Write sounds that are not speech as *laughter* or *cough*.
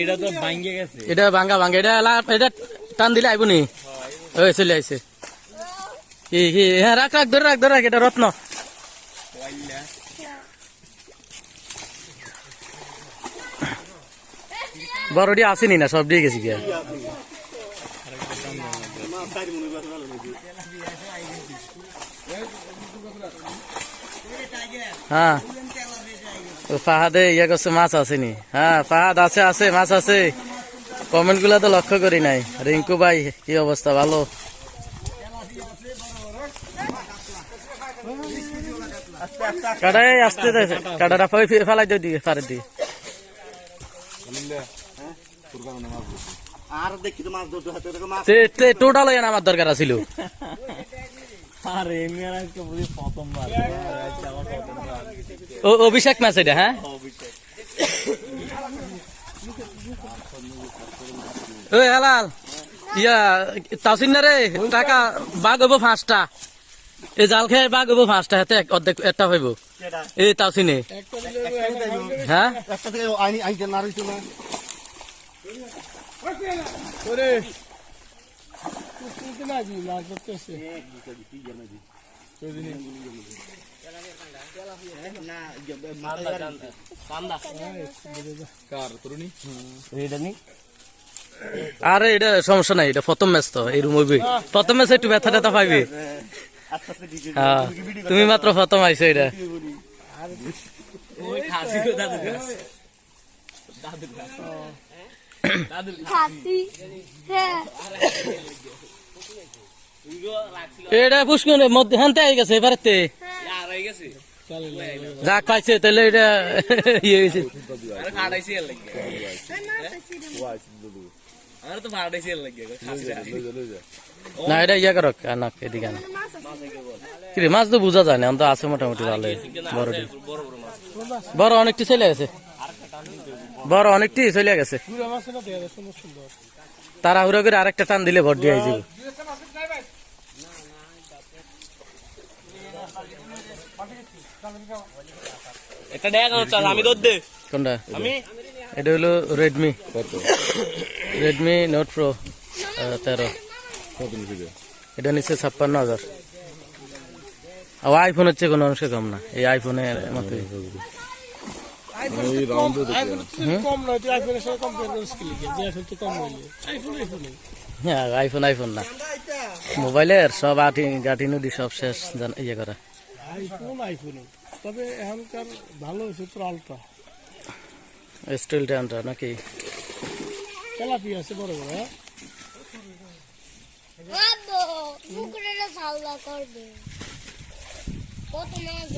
এটা তো ভাঙ্গে গেছে। টান দিলে আইব নি। ওই, চলে আইছে। কি কি হ্যাঁ রাখ রাখ, ধরে রাখ ধরে রাখ, এটা রত্ন। বড়ডি আসেনি না সব দিয়ে গেছি গিয়া হ্যাঁ। ফাহাদে ইয়ে করছে মাছ আসেনি। হ্যাঁ ফাহাদ আছে আছে মাছ আছে। কমেন্টগুলা তো লক্ষ্য করি নাই। রিঙ্কু ভাই কি অবস্থা? ভালো? কাটাই আসতে দে। কাটাটা ফেলাই ফেলাই দিয়ে দিকে পারে দিয়ে। আর দেখি তো মাছ ধরতে হাতে মাছ। টোটাল এনে আমার দরকার আছিল। আর এমনি আজকে বুঝি প্রথমবার। আজকে আমার প্রথমবার ও, অভিষেক ম্যাচ এটা হ্যাঁ? ওই হেলাল। ইয়া, তাসিন রে? টাকা বাঘ হব পাঁচটা এই জাল খেয়ে বাঘ হব পাঁচটা হাতে অর্ধেক, একটা হইব। এই তাসিনে। হ্যাঁ? আরে এটা সমস্যা নাই, এটা প্রথম ম্যাচ তো, এই রুম হইবে প্রথম ম্যাচে একটু ব্যথা ট্যাথা পাইবে? হ্যাঁ তুমি মাত্র প্রথম আইছো এটা। দাদু এটা পুষ্করের মধ্যে হানতে আই গেছে এবারেতে। যাক পাইছে তাহলে এটা *laughs* ইয়ে হয়েছে। না, এটা ইয়া করক না, এদিকে আনো। কিরে, মাছ তো বোঝা যায় না তো আছে মোটামুটি ভালো বড়টি। বড় অনেকটি চলে গেছে। বড় অনেকটি চলে গেছে। সুন্দর তাড়াহুড়ো করে আরেকটা টান দিলে ভর দিয়ে যাবে একটা দেখা আমি দে কোনটা আমি এটা হলো রেডমি রেডমি নোট প্রো তেরো এটা নিচ্ছে ছাপ্পান্ন হাজার আর আইফোন হচ্ছে কোনো অংশে কম না এই আইফোনের মতোই আইফোন তো কম আইফোন তো কম নয় তুই আইফোনের সাথে কম্পেয়ার করিস কি লিখে যে আইফোন কম হইলে আইফোন আইফোন হ্যাঁ আইফোন আইফোন না মোবাইলের সব আটি গাটি নদী সব শেষ ইয়ে করা। আইফোন আইফোন তবে এখনকার ভালো হয়েছে আলট্রা স্টিল ট্যানটা নাকি? তেলাপি আছে বড় বড় হ্যাঁ? করবে। কত মাছ